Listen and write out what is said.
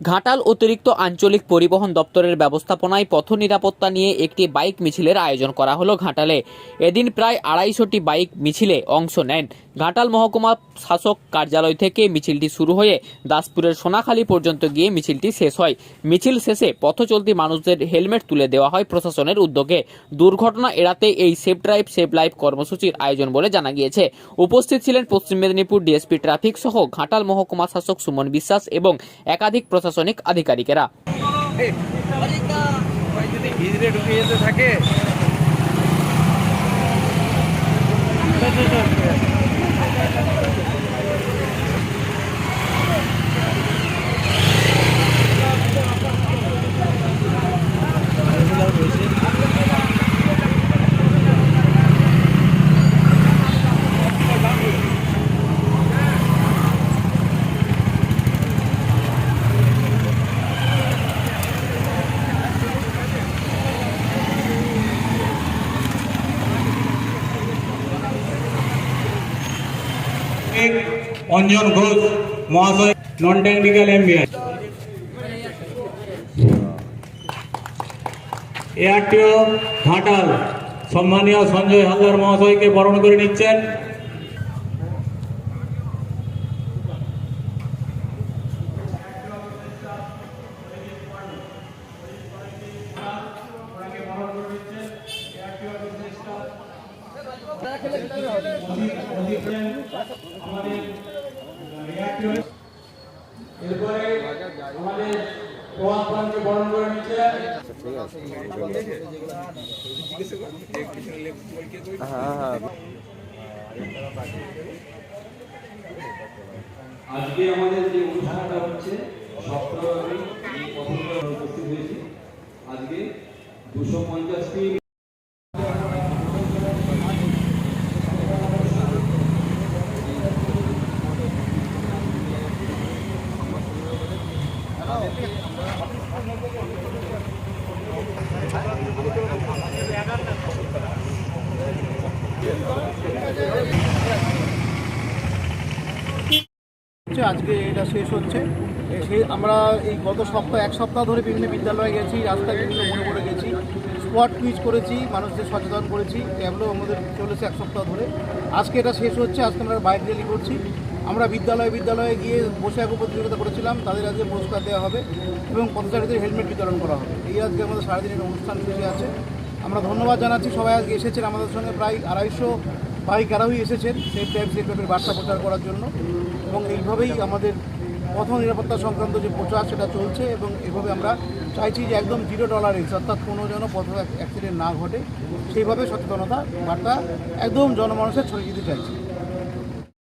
ঘাটাল অতিরিক্ত আঞ্চলিক পরিবহন দপ্তরের ব্যবস্থাপনায় পথ নিরাপত্তা নিয়ে একটি বাইক মিছিলের আয়োজন করা হলো ঘাটালে। এদিন প্রায় আড়াইশোটি বাইক মিছিলে অংশ নেন। ঘাটাল মহকুমা শাসক কার্যালয় থেকে মিছিলটি শুরু হয়ে দাসপুরের সোনাখালী পর্যন্ত গিয়ে মিছিলটি শেষ হয় মিছিল শেষে পথচলতি মানুষদের হেলমেট তুলে দেওয়া হয় প্রশাসনের উদ্যোগে দুর্ঘটনা এড়াতে এই সেফ ড্রাইভ সেভ লাইফ কর্মসূচির আয়োজন বলে জানা গিয়েছে উপস্থিত ছিলেন পশ্চিম মেদিনীপুর ডিএসপি ট্রাফিক সহ ঘাটাল মহকুমা শাসক সুমন বিশ্বাস এবং একাধিক প্রশাসনিক আধিকারিকেরা ভাই থাকে অঞ্জন ঘোষ, মহাশয় non technical MVI ARTO Ghatal, সম্মানীয় সঞ্জয় হালদার মহাশয়কে বরণ করে নিচ্ছেন। করে নিচ্ছেন আজকে আমাদের যে অনুষ্ঠানটা হচ্ছে সপ্তাহে আজকে দুশো পঞ্চাশটি আজকে এটা শেষ হচ্ছে। আমরা এই গত সপ্তাহ, এক সপ্তাহ ধরে বিভিন্ন বিদ্যালয়ে গেছি, রাস্তায় বিভিন্ন মনে করে গেছি, স্পট কুইজ করেছি, মানুষদের সচেতন করেছি, এগুলো আমাদের চলেছে এক সপ্তাহ ধরে। আজকে এটা শেষ হচ্ছে, আজকে আমরা বাইক র্যালি করছি। আমরা বিদ্যালয়ে বিদ্যালয়ে গিয়ে বসে আঁকো প্রতিযোগিতা করেছিলাম, তাদের আজকে পুরস্কার দেওয়া হবে এবং পথচারীদের হেলমেট বিতরণ করা হবে। এই আজকে আমাদের সারাদিনের অনুষ্ঠান সূচি আছে। আমরা ধন্যবাদ জানাচ্ছি, সবাই আজকে এসেছেন আমাদের সঙ্গে প্রায় আড়াইশো বাইক আরোহী এসেছেন, সেই টাইম টাইপের বার্তা প্রচার করার জন্য। এবং এইভাবেই আমাদের প্রথম নিরাপত্তা সংক্রান্ত যে প্রচার, সেটা চলছে এবং এভাবে আমরা চাইছি যে একদম জিরো টলারেন্স অর্থাৎ কোনো যেন পথ অ্যাক্সিডেন্ট না ঘটে। সেইভাবে সচেতনতা বার্তা একদম জনমানুষের ছড়িয়ে দিতে চাইছি।